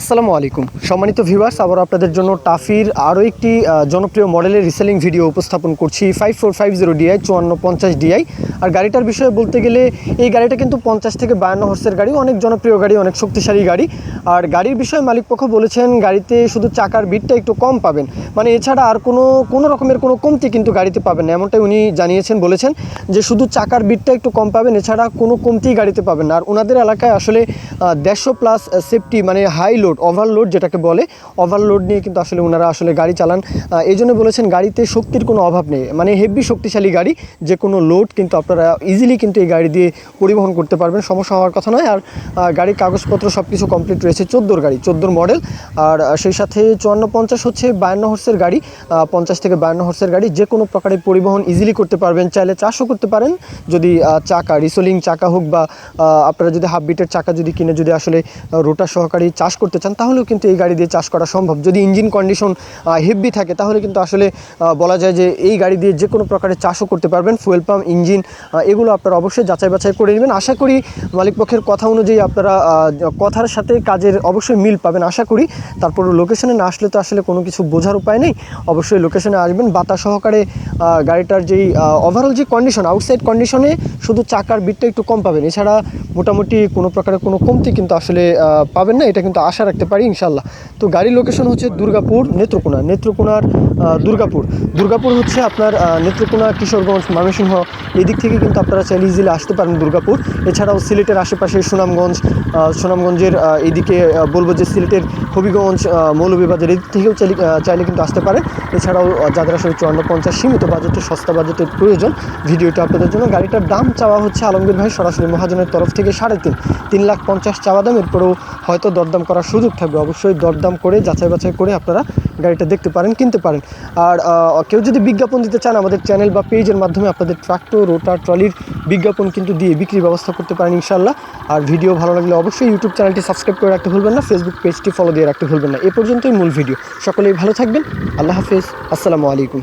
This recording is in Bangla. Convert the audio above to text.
আসসালামু আলাইকুম। সম্মানিত ভিউয়ার্স আবার আপনাদের জন্য টাফির আরও একটি জনপ্রিয় মডেলের রিসেলিং ভিডিও উপস্থাপন করছি five four five zero DI চুয়ান্ন পঞ্চাশ ডিআই আর গাড়িটার বিষয়ে বলতে গেলে, এই গাড়িটা কিন্তু পঞ্চাশ থেকে বায়ান্ন হর্সের গাড়ি, অনেক জনপ্রিয় গাড়ি, অনেক শক্তিশালী গাড়ি। আর গাড়ির বিষয়ে মালিকপক্ষ বলেছেন, গাড়িতে শুধু চাকার বিটটা একটু কম পাবেন। মানে এছাড়া আর কোনো কোনো রকমের কোনো কমতি কিন্তু গাড়িতে পাবেন না, এমনটাই উনি জানিয়েছেন, বলেছেন যে শুধু চাকার বিটটা একটু কম পাবেন, এছাড়া কোনো কমতি গাড়িতে পাবেন না। আর ওনাদের এলাকায় আসলে দেড়শো প্লাস সেফটি মানে হাই লোড ওভারলোড যেটাকে বলে ওভারলোড নিয়ে কিন্তু আসলে ওনারা আসলে গাড়ি চালান। এই জন্য বলেছেন গাড়িতে শক্তির কোনো অভাব নেই। মানে হেভি শক্তিশালী গাড়ি, যে কোনো লোড কিন্তু আপনারা ইজিলি কিন্তু এই গাড়ি দিয়ে পরিবহন করতে পারবেন। সমস্যা হওয়ার কথা নয়। আর গাড়ির কাগজপত্র সব কিছু কমপ্লিট রয়েছে চোদ্দোর গাড়ি, চোদ্দোর মডেল আর সেই সাথে চুয়ান্ন পঞ্চাশ হচ্ছে বায়ান্ন হর্সের গাড়ি। পঞ্চাশ থেকে বায়ান্ন হর্সের গাড়ি, যে কোনো প্রকারের পরিবহন ইজিলি করতে পারবেন। চাইলে চাষও করতে পারেন। যদি চাকা রিসোলিং চাকা হোক বা আপনারা যদি হাফ বিটের চাকা যদি কিনে, যদি আসলে রোটা সহকারী চাষ করতে চান, তাহলেও কিন্তু এই গাড়ি দিয়ে চাষ করা সম্ভব। যদি ইঞ্জিন কন্ডিশন হেভি থাকে, তাহলে কিন্তু আসলে বলা যায় যে এই গাড়ি দিয়ে যে কোনো প্রকারের চাষও করতে পারবেন। ফুয়েল পাম্প ইঞ্জিন এগুলো আপনারা অবশ্যই যাচাই বাছাই করে নেবেন। আশা করি মালিক পক্ষের কথা অনুযায়ী আপনারা কথার সাথে কাজের অবশ্যই মিল পাবেন। আশা করি তারপর লোকেশনে না আসলে তো আসলে কোনো কিছু বোঝার উপায় নেই। অবশ্যই লোকেশনে আসবেন। বাতা সহকারে গাড়িটার যেই ওভারঅল যে কন্ডিশন আউটসাইড কন্ডিশনে শুধু চাকার বিটটা একটু কম পাবেন। এছাড়া মোটামুটি কোনো প্রকারের কোনো কমতি কিন্তু আসলে পাবেন না। এটা কিন্তু আশা রাখতে পারি ইনশাল্লাহ তো গাড়ির লোকেশন হচ্ছে দুর্গাপুর, নেত্রকোনা। নেত্রকোনার দুর্গাপুর। দুর্গাপুর হচ্ছে আপনার নেত্রকোনা, কিশোরগঞ্জ, ময়মনসিংহ। এই দিক থেকে কিন্তু আপনারা চাইলে ইজিলি আসতে পারেন দুর্গাপুর। এছাড়াও সিলেটের আশেপাশে সুনামগঞ্জ সুনামগঞ্জের এইদিকে বলব যে সিলেটের হবিগঞ্জ মৌলভীবাজার এই দিক থেকেও চাইলে চাইলে কিন্তু আসতে পারে এছাড়াও যাদের আসলে চুয়ান্ন পঞ্চাশ সীমিত বাজেটে সস্তা বাজেটের প্রয়োজন। ভিডিওটা আপনাদের জন্য। গাড়িটার দাম চাওয়া হচ্ছে আলমগীর ভাই সরাসরি মহাজনের তরফ থেকে সাড়ে তিন তিন লাখ পঞ্চাশ চাওয়া দাম। এরপরেও হয়তো দরদাম করার সুযোগ থাকবে। অবশ্যই দরদাম করে, যাচাই বাছাই করে আপনারা গাড়িটা দেখতে পারেন, কিনতে পারেন। আর কেউ যদি বিজ্ঞাপন দিতে চান, আমাদের চ্যানেল বা পেজের মাধ্যমে আপনাদের ট্রাক্টর রোটার, ট্রলির বিজ্ঞাপন কিন্তু দিয়ে বিক্রির ব্যবস্থা করতে পারেন ইনশাল্লাহ আর ভিডিও ভালো লাগলে অবশ্যই ইউটিউব চ্যানেলটি সাবস্ক্রাইব করে রাখতে ভুলবেন না ফেসবুক পেজটি ফলো দিয়ে রাখতে ভুলবেন না। এ পর্যন্তই মূল ভিডিও। সকলেই ভালো থাকবেন। আল্লাহ হাফেজ। আসসালামু আলাইকুম।